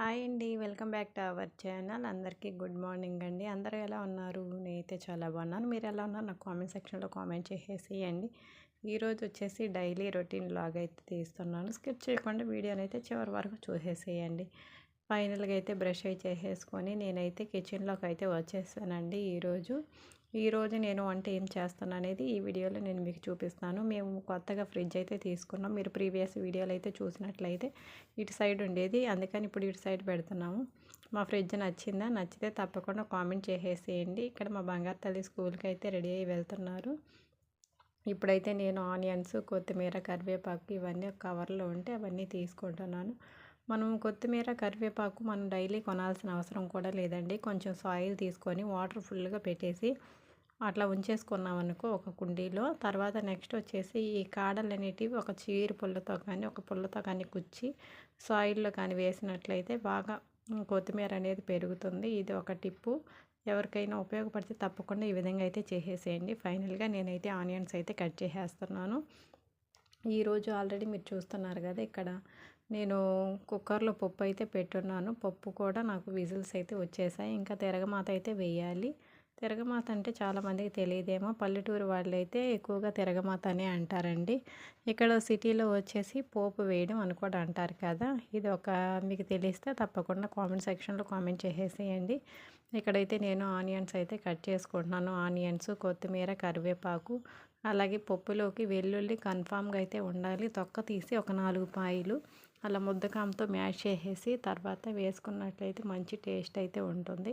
Hi అండి. Welcome back to our channel. అందరికీ good morning అండి. అందరూ ఎలా ఉన్నారు? నేనైతే చాలా బాగున్నాను. మీరు ఎలా ఉన్నారు? నాకు కామెంట్ సెక్షన్లో కామెంట్ చేసేసేయండి ఈరోజు వచ్చేసి డైలీ రొటీన్ లాగ్ అయితే తీస్తున్నాను. స్కిప్ చేయకుండా వీడియోని అయితే చివరి వరకు చూసేసేయండి. ఫైనల్గా అయితే బ్రష్ అయితే చేసేసుకొని నేనైతే కిచెన్లోకి అయితే వచ్చేసానండి ఈరోజు. ఈరోజు నేను వంట ఏం చేస్తాను అనేది ఈ వీడియోలో నేను మీకు చూపిస్తాను. మేము కొత్తగా ఫ్రిడ్జ్ అయితే తీసుకున్నాం. మీరు ప్రీవియస్ వీడియోలు అయితే చూసినట్లయితే ఇటు సైడ్ ఉండేది. అందుకని ఇప్పుడు ఇటు సైడ్ పెడుతున్నాము. మా ఫ్రిడ్జ్ నచ్చిందా? నచ్చితే తప్పకుండా కామెంట్ చేసేసేయండి ఇక్కడ మా బంగారు తల్లి స్కూల్కి అయితే రెడీ అయ్యి వెళ్తున్నారు. ఇప్పుడైతే నేను ఆనియన్స్ కొత్తిమీర కరివేపాకు ఇవన్నీ కవర్లో ఉంటే అవన్నీ తీసుకుంటున్నాను. మనం కొత్తిమీర కరివేపాకు మనం డైలీ కొనాల్సిన అవసరం కూడా లేదండి. కొంచెం సాయిల్ తీసుకొని వాటర్ ఫుల్గా పెట్టేసి అట్లా ఉంచేసుకున్నాం అనుకో ఒక కుండీలో. తర్వాత నెక్స్ట్ వచ్చేసి ఈ కాడలు అనేటివి ఒక చీర పుల్లతో కానీ ఒక పుల్లతో కానీ కుచ్చి సాయిల్లో కానీ వేసినట్లయితే బాగా కొత్తిమీర అనేది పెరుగుతుంది. ఇది ఒక టిప్పు. ఎవరికైనా ఉపయోగపడితే తప్పకుండా ఈ విధంగా అయితే చేసేసేయండి. ఫైనల్గా నేనైతే ఆనియన్స్ అయితే కట్ చేసేస్తున్నాను. ఈరోజు ఆల్రెడీ మీరు చూస్తున్నారు కదా ఇక్కడ నేను కుక్కర్లో పప్పు అయితే పెట్టున్నాను. పప్పు కూడా నాకు విజిల్స్ అయితే వచ్చేసాయి. ఇంకా తిరగమాత అయితే వేయాలి. తిరగమాత అంటే చాలామందికి తెలియదేమో. పల్లెటూరు వాళ్ళైతే ఎక్కువగా తిరగమాత అనే అంటారండి. ఇక్కడ సిటీలో వచ్చేసి పోపు వేయడం అని కూడా అంటారు కదా. ఇది ఒక మీకు తెలిస్తే తప్పకుండా కామెంట్ సెక్షన్లో కామెంట్ చేసేసేయండి. ఇక్కడైతే నేను ఆనియన్స్ అయితే కట్ చేసుకుంటున్నాను. ఆనియన్స్ కొత్తిమీర కరివేపాకు అలాగే పప్పులోకి వెల్లుల్లి కన్ఫామ్గా అయితే ఉండాలి. తొక్క తీసి ఒక నాలుగు పాయిలు అలా ముద్దకాంతో మ్యాష్ చేసేసి తర్వాత వేసుకున్నట్లయితే మంచి టేస్ట్ అయితే ఉంటుంది.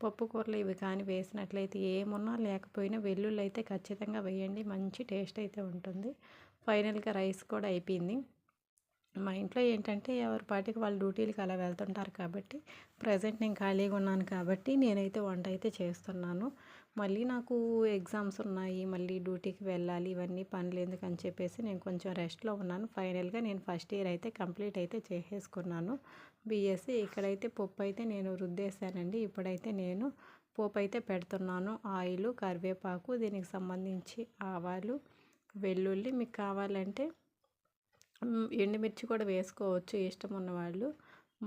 పప్పు కూరలు ఇవి కానీ వేసినట్లయితే ఏమున్నా లేకపోయినా వెల్లుల్లి అయితే ఖచ్చితంగా వేయండి. మంచి టేస్ట్ అయితే ఉంటుంది. ఫైనల్గా రైస్ కూడా అయిపోయింది. మా ఇంట్లో ఏంటంటే ఎవరి పాటికి వాళ్ళ డ్యూటీలకు అలా వెళ్తుంటారు కాబట్టి ప్రజెంట్ నేను ఖాళీగా ఉన్నాను కాబట్టి నేనైతే వంట అయితే చేస్తున్నాను. మళ్ళీ నాకు ఎగ్జామ్స్ ఉన్నాయి మళ్ళీ డ్యూటీకి వెళ్ళాలి ఇవన్నీ పనులు ఎందుకని చెప్పేసి నేను కొంచెం రెస్ట్లో ఉన్నాను. ఫైనల్గా నేను ఫస్ట్ ఇయర్ అయితే కంప్లీట్ అయితే చేసేసుకున్నాను. బీఎస్సీ ఇక్కడైతే పప్పు అయితే నేను రుద్దేశానండి. ఇప్పుడైతే నేను పోపు అయితే పెడుతున్నాను. ఆయిల్ కరివేపాకు దీనికి సంబంధించి ఆవాలు వెల్లుల్లి మీకు కావాలంటే ఎండుమిర్చి కూడా వేసుకోవచ్చు ఇష్టం ఉన్నవాళ్ళు.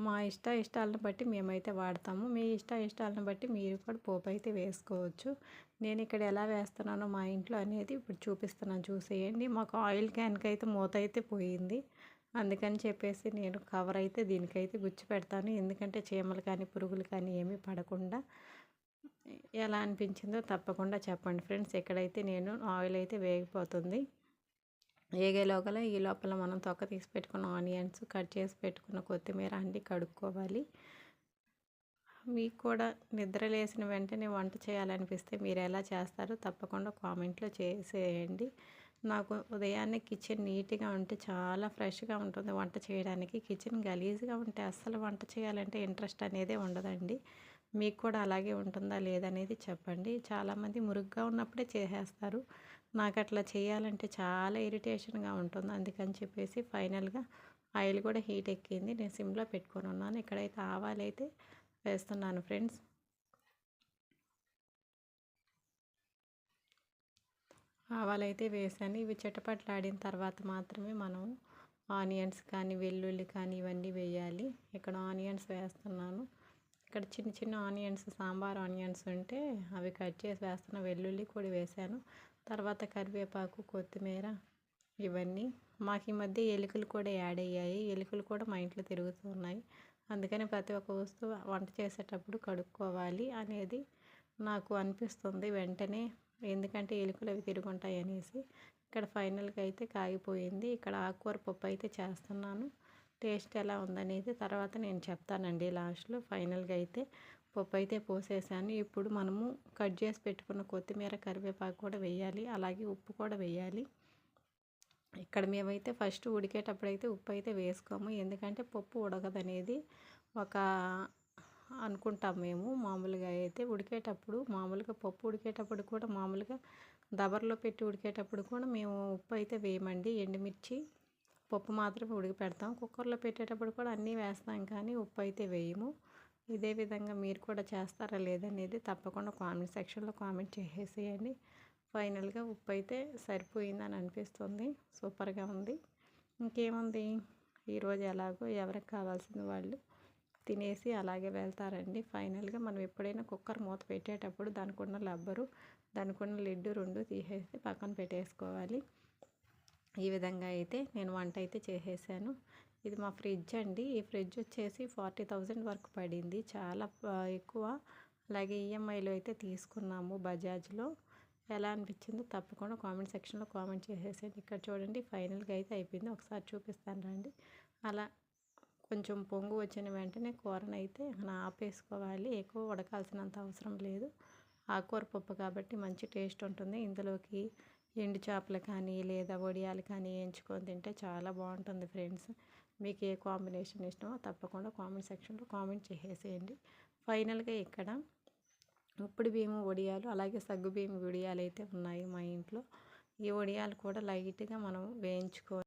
మా ఇష్ట ఇష్టాలను బట్టి మేమైతే వాడతాము. మీ ఇష్ట ఇష్టాలను బట్టి మీరు కూడా పోపు అయితే వేసుకోవచ్చు. నేను ఇక్కడ ఎలా వేస్తున్నానో మా ఇంట్లో అనేది ఇప్పుడు చూపిస్తున్నాను చూసేయండి. మాకు ఆయిల్ క్యాన్కి అయితే మూత అయితే పోయింది. అందుకని చెప్పేసి నేను కవర్ అయితే దీనికైతే గుచ్చి పెడతాను. ఎందుకంటే చీమలు కానీ పురుగులు కానీ ఏమీ పడకుండా ఎలా అనిపించిందో తప్పకుండా చెప్పండి ఫ్రెండ్స్. ఎక్కడైతే నేను ఆయిల్ అయితే వేగిపోతుంది. ఏగే లోపల ఈ లోపల మనం తొక్క తీసి పెట్టుకున్న ఆనియన్స్ కట్ చేసి పెట్టుకున్న కొత్తిమీర అన్నీ కడుక్కోవాలి. మీకు కూడా నిద్ర లేసిన వెంటనే వంట చేయాలనిపిస్తే మీరు ఎలా చేస్తారో తప్పకుండా కామెంట్లో చేసేయండి. నాకు ఉదయాన్నే కిచెన్ నీట్గా ఉంటే చాలా ఫ్రెష్గా ఉంటుంది వంట చేయడానికి. కిచెన్ గలీజ్గా ఉంటే అస్సలు వంట చేయాలంటే ఇంట్రెస్ట్ అనేది ఉండదండి. మీకు కూడా అలాగే ఉంటుందా లేదనేది చెప్పండి. చాలామంది మురుగ్గా ఉన్నప్పుడే చేసేస్తారు. నాకు అట్లా చేయాలంటే చాలా ఇరిటేషన్గా ఉంటుంది. అందుకని చెప్పేసి ఫైనల్గా ఆయిల్ కూడా హీట్ ఎక్కింది. నేను సిమ్లో పెట్టుకొని ఉన్నాను. ఇక్కడైతే ఆవాలు అయితే వేస్తున్నాను ఫ్రెండ్స్. ఆవాలు అయితే వేసాను. ఇవి చిటపట్లాడిన తర్వాత మాత్రమే మనం ఆనియన్స్ కానీ వెల్లుల్లి కానీ ఇవన్నీ వేయాలి. ఇక్కడ ఆనియన్స్ వేస్తున్నాను. ఇక్కడ చిన్న చిన్న ఆనియన్స్ సాంబార్ ఆనియన్స్ ఉంటే అవి కట్ చేసి వేస్తున్న వెల్లుల్లి కూడా వేసాను. తర్వాత కరివేపాకు కొత్తిమీర ఇవన్నీ. మాకు ఈ మధ్య ఎలుకలు కూడా యాడ్ అయ్యాయి. ఎలుకలు కూడా మా ఇంట్లో తిరుగుతూ ఉన్నాయి. అందుకని ప్రతి ఒక్క వస్తువు వంట చేసేటప్పుడు కడుక్కోవాలి అనేది నాకు అనిపిస్తుంది వెంటనే. ఎందుకంటే ఎలుకలు అవి తిరుగుంటాయి అనేసి. ఇక్కడ ఫైనల్గా అయితే కాగిపోయింది. ఇక్కడ ఆకుకూర పప్పు అయితే చేస్తున్నాను. టేస్ట్ ఎలా ఉందనేది తర్వాత నేను చెప్తానండి లాస్ట్లో. ఫైనల్గా అయితే పప్పు అయితే పోసేసాను. ఇప్పుడు మనము కట్ చేసి పెట్టుకున్న కొత్తిమీర కరివేపాకు కూడా వేయాలి. అలాగే ఉప్పు కూడా వేయాలి. ఇక్కడ మేమైతే ఫస్ట్ ఉడికేటప్పుడు అయితే ఉప్పు అయితే వేసుకోము. ఎందుకంటే పప్పు ఉడకదనేది ఒక అనుకుంటాం మేము. మామూలుగా అయితే ఉడికేటప్పుడు మామూలుగా పప్పు ఉడికేటప్పుడు కూడా మామూలుగా దబర్లో పెట్టి ఉడికేటప్పుడు కూడా మేము ఉప్పు అయితే వేయమండి. ఎండుమిర్చి పప్పు మాత్రమే ఉడికి పెడతాం. కుక్కర్లో పెట్టేటప్పుడు కూడా అన్నీ వేస్తాం కానీ ఉప్పు అయితే వేయము. ఇదే విధంగా మీరు కూడా చేస్తారా లేదనేది తప్పకుండా కామెంట్ సెక్షన్లో కామెంట్ చేసేసేయండి. ఫైనల్గా ఉప్పు అయితే సరిపోయిందని అనిపిస్తుంది. సూపర్గా ఉంది. ఇంకేముంది? ఈరోజు ఎలాగో ఎవరికి కావాల్సిన వాళ్ళు తినేసి అలాగే వెళ్తారండి. ఫైనల్గా మనం ఎప్పుడైనా కుక్కర్ మూత పెట్టేటప్పుడు దానికి ఉన్న లబ్బరు దానికి ఉన్న లిడ్డు రెండు తీసేసి పక్కన పెట్టేసుకోవాలి. ఈ విధంగా అయితే నేను వంట అయితే చేసేసాను. ఇది మా ఫ్రిడ్జ్ అండి. ఈ ఫ్రిడ్జ్ వచ్చేసి ఫార్టీ థౌజండ్ వరకు పడింది. చాలా ఎక్కువ. అలాగే ఈఎంఐలో అయితే తీసుకున్నాము బజాజ్లో. ఎలా అనిపించిందో తప్పకుండా కామెంట్ సెక్షన్లో కామెంట్ చేసేసేయండి. ఇక్కడ చూడండి ఫైనల్గా అయితే అయిపోయింది. ఒకసారి చూపిస్తాను రండి. అలా కొంచెం పొంగు వచ్చిన వెంటనే కూరనైతే అయితే మనం ఆపేసుకోవాలి. ఎక్కువ ఉడకాల్సినంత అవసరం లేదు. ఆకుకూర పప్పు కాబట్టి మంచి టేస్ట్ ఉంటుంది. ఇందులోకి ఎండు చేపలు కానీ లేదా వడియాలు కానీ వేయించుకొని తింటే చాలా బాగుంటుంది ఫ్రెండ్స్. మీకు ఏ కాంబినేషన్ ఇష్టమో తప్పకుండా కామెంట్ సెక్షన్లో కామెంట్ చేసేసేయండి ఫైనల్గా ఇక్కడ ఉప్పుడు బియ్యం వడియాలు అలాగే సగ్గు బియ్యం వడియాలు అయితే ఉన్నాయి మా ఇంట్లో. ఈ వడియాలు కూడా లైట్గా మనం వేయించుకో